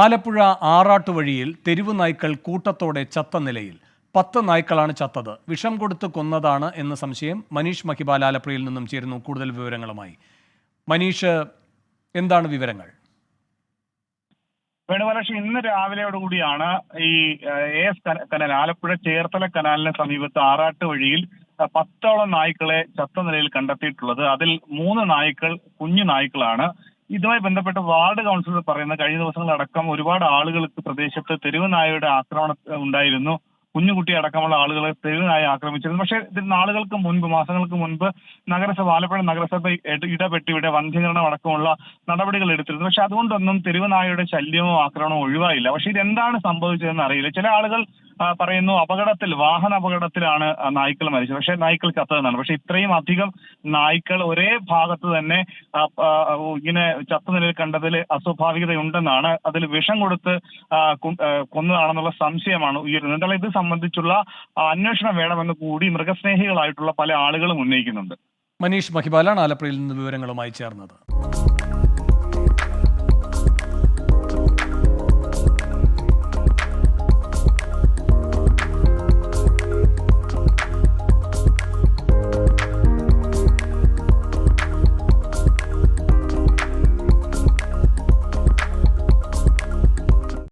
ആലപ്പുഴ ആറാട്ടുവഴിയിൽ തെരുവ് നായ്ക്കൾ കൂട്ടത്തോടെ ചത്ത നിലയിൽ. പത്ത് നായ്ക്കളാണ് ചത്തത്. വിഷം കൊടുത്ത് കൊന്നതാണ് എന്ന സംശയം മനീഷ് മഹിബാൽ ആലപ്പുഴയിൽ നിന്നും ചേരുന്നു കൂടുതൽ വിവരങ്ങളുമായി. മനീഷ് എന്താണ് വിവരങ്ങൾ? വേണുഗോപാലകൃഷ്ണൻ ഇന്ന് രാവിലെയോടുകൂടിയാണ് ഈ A S canal Alappuzha Cherthala കനാലിന് സമീപത്ത് ആറാട്ട് വഴിയിൽ പത്തോളം നായ്ക്കളെ ചത്ത നിലയിൽ കണ്ടെത്തിയിട്ടുള്ളത്. അതിൽ മൂന്ന് നായ്ക്കൾ കുഞ്ഞു നായ്ക്കളാണ്. ഇതുമായി ബന്ധപ്പെട്ട് വാർഡ് കൗൺസിലർ പറയുന്ന കഴിഞ്ഞ ദിവസങ്ങളടക്കം ഒരുപാട് ആളുകൾക്ക് പ്രദേശത്ത് തെരുവ് നായയുടെ ആക്രമണം ഉണ്ടായിരുന്നു. കുഞ്ഞുകുട്ടി അടക്കമുള്ള ആളുകളെ തെരുവ് നായ ആക്രമിച്ചിരുന്നു. പക്ഷേ നാളുകൾക്ക് മുൻപ് മാസങ്ങൾക്ക് മുൻപ് നഗരസഭ ആലപ്പുഴ നഗരസഭ ഇട- ഇടപെട്ട് ഇവിടെ വന്ധ്യീകരണം അടക്കമുള്ള നടപടികൾ എടുത്തിരുന്നു. പക്ഷെ അതുകൊണ്ടൊന്നും തെരുവനായയുടെ ശല്യമോ ആക്രമണമോ ഒഴിവായില്ല. പക്ഷെ ഇതെന്താണ് സംഭവിച്ചതെന്ന് അറിയില്ല. ചില ആളുകൾ പറയുന്നു അപകടത്തിൽ വാഹന അപകടത്തിലാണ് നായ്ക്കൾ മരിച്ചത്. പക്ഷേ നായ്ക്കൾ ചത്തതെന്നാണ്. പക്ഷെ ഇത്രയും അധികം നായ്ക്കൾ ഒരേ ഭാഗത്ത് തന്നെ ഇങ്ങനെ ചത്ത നിലയിൽ കണ്ടതിൽ അസ്വാഭാവികതയുണ്ടെന്നാണ് അതിൽ വിഷം കൊടുത്ത് കൊന്നതാണെന്നുള്ള സംശയമാണ് ഉയരുന്നത്. എന്തായാലും ഇത് സംബന്ധിച്ചുള്ള അന്വേഷണം വേണമെന്ന് കൂടി മൃഗസ്നേഹികളായിട്ടുള്ള പല ആളുകളും ഉന്നയിക്കുന്നുണ്ട്. മനീഷ് മഹിബാലാണ് ആലപ്പുഴയിൽ നിന്ന് വിവരങ്ങളുമായി ചേർന്നത്.